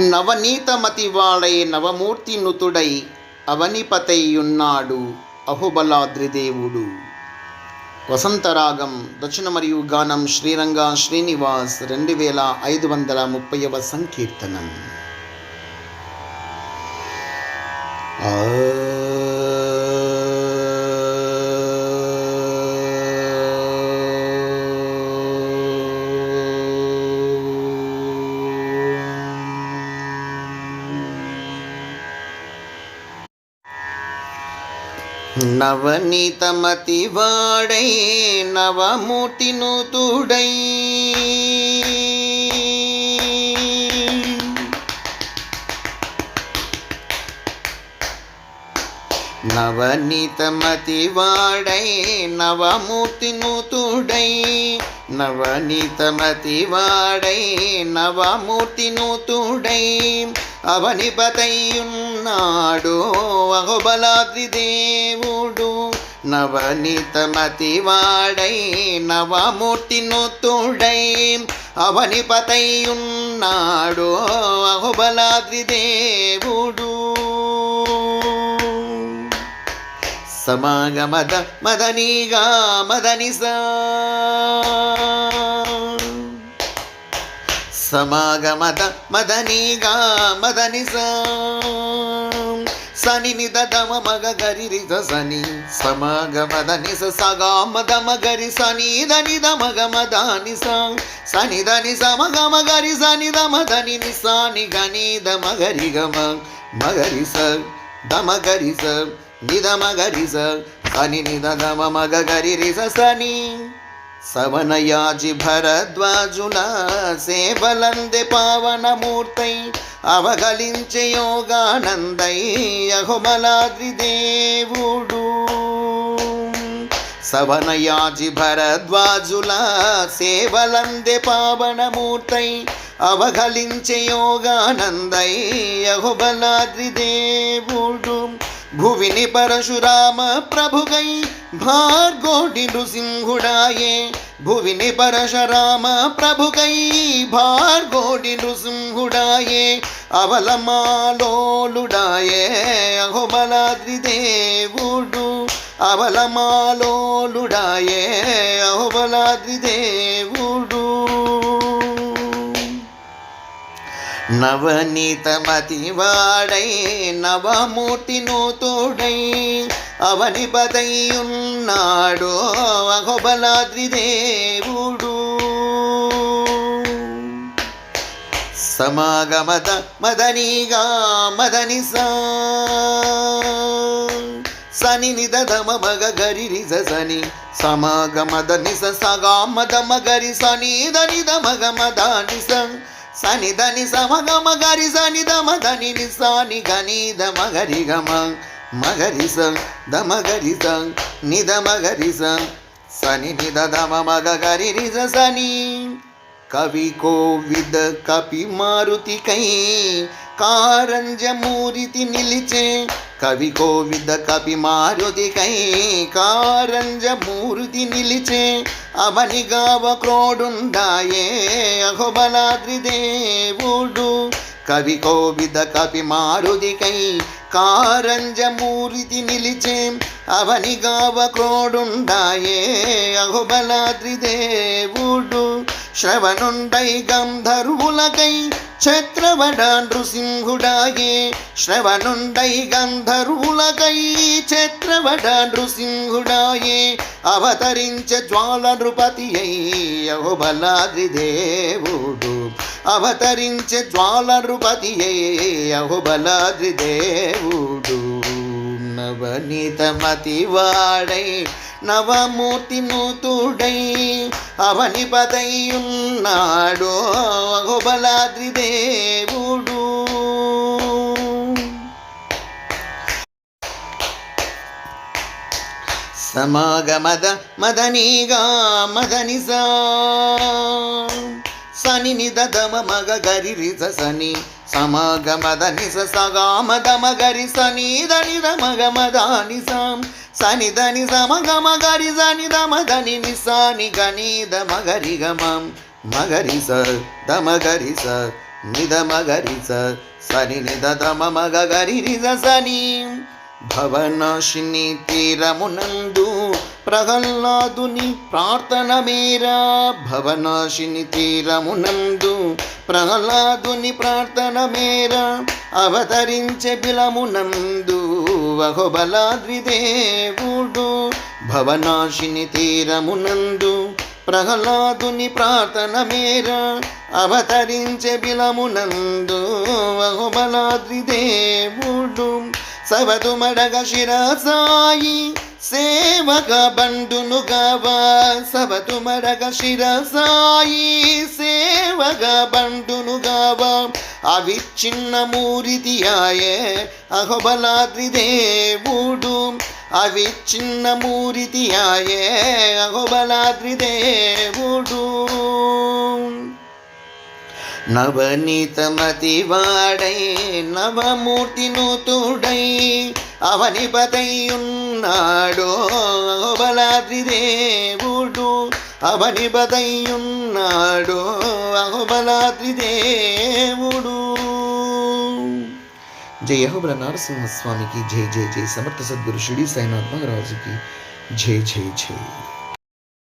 నవనీతమతివాడై నవమూర్తి నుతుడై అవనిపతయ్యున్నాడు అహుబలాద్రిదేవుడు. వసంతరాగం దక్షిణ మరియు గానం శ్రీరంగ శ్రీనివాస్ రెండు వేల ఐదు వందల ముప్పైవ సంకీర్తనం. నవనీతమతివాడై నవమూర్తి నూతుడై నవనీతమతివాడై నవమూర్తి నూతుడై నవనీతమతివాడై నవమూర్తి నూతుడై అవనిపతయ్యున్నాడు అహుబలాద్రి దేవుడు నవనీతమతివాడై నవమూర్తి నూతుడై అవనిపతయ్యున్నాడు అహుబలాద్రి దేవుడు. సమాగమద మదనిగా మదనిసా. సమాగమద మదనిగా మదని సని దమ మగ గరి రిజ సని సమాగమద నిస సగా మద మగరి సని దని దమగ మదాని సని దని సమగ మగరి సని దమ దని నిసాని గని దమ గరి గమ మగరి స. దమ గరి స. నిదమ గరి స. సని నిద దమ మగ గరి రిస సని సవనయాజి భరద్వాజుల సేవలందే పావనమూర్తై అవగలించే యోగానందై అహుమలాద్రి దేవుడు. సవనయాజి భరద్వాజుల సేవలందే పావనమూర్తై అవగలించే యోగానందై అహుబలాద్రి దేవుడు. భువిని పరశురామ ప్రభుగై భార్గోడి నృసింహుడాయే. భువిని పరశురామ ప్రభుగై భార్గోడి నృసింహుడాయే. అవలమాలోలుడాయే అహుబలాద్రి దేవుడు. అవలమాలోలుడాయే అహుబలాద్రి నవనీతమతివాడై నవమూర్తి నూతుడై అవనిపదయ్యున్నాడు అహోబలాద్రి దేవుడు సమాగమద మదనిగా మదనిసా. సని నిదమ మగ గరి రిజ సని సమాగమద నిస సగా మద మగరి సని దని దమగ నిస సని దని సమగమ గరి సని దమ దని నిసాని గని దమ గరి గమ మగరి స దమ గరి స నిద గరి స సని నిద దమ మగ గరి రిజ సని. కవి కోవిద కపి మారుతికై కారంజమూరితి నిలిచే కవి కోవిద కపి మారుతికై కారంజమూరుతి నిలిచే అవనిగావ క్రోడుండాయే అహోబలాద్రి దేవుడు కవి కోవిద కవి మారుదికై కారంజమూరితి నిలిచే అవనిగావ క్రోడుండాయే అహుబలాద్రి దేవుడు శ్రవణుండై గంధర్వులకై ఛత్రవడ నృసింహుడాయే శ్రవణుండై గంధర్వులకై ఛత్రవడ నృసింహుడాయే అవతరించ జ్వాల నృపతి అహుబలాద్రి దేవుడు అవతరించ జ్వాల నృపతి అహుబలాద్రి దేవుడు నవనీతమతివాడై నవమూర్తి నూతుడై అవని పదయ్యున్నాడు అహుబలాద్రి దేవుడు సమాగమద మదనిగా మదనిసా. సని నిదమ మగ గరి రిజ సని సమగమదని నిస సగామద రమగమదాని సాం సనిదని సమగమగరి సనిదమదని నిసాని గని మగరి గమం మగరి స దమగరి స నిదమగరి స సని నిద దమ మగ గరి నిజ సని. భవనాశిని తీరమునందు ప్రహ్లాదుని ప్రార్థన మేరా భవనాశిని తీరమునందు ప్రహ్లాదుని ప్రార్థన మేరా అవతరించే బిలమునందు అహోబలాద్రి భవనాశిని తీరమునందు ప్రహ్లాదుని ప్రార్థన మేర అవతరించే బిలమునందు అహోబలాద్రి దేవుడు మడగ శిరసాయి సేవక బండును గవా సవతు శిరసాయి సేవక బండును గవా అవిచ్ఛిన్న మూరితియాయే అహోబలాద్రి దేవుడు. అవిచ్ఛిన్న మూరితియాయే అహోబలాద్రి దేవుడు నవనీతమతివాడై నవమూర్తినుతుడై ఉన్నాడో అహోబలాద్రి దేవుడు అవనిపతయున్నాడో అహోబలాద్రి దేవుడు. జయ అహోబల నరసింహస్వామికి జై జై జై సమర్థ సద్గురు షిడి సాయినాథ్ మహారాజుకి జై జై జై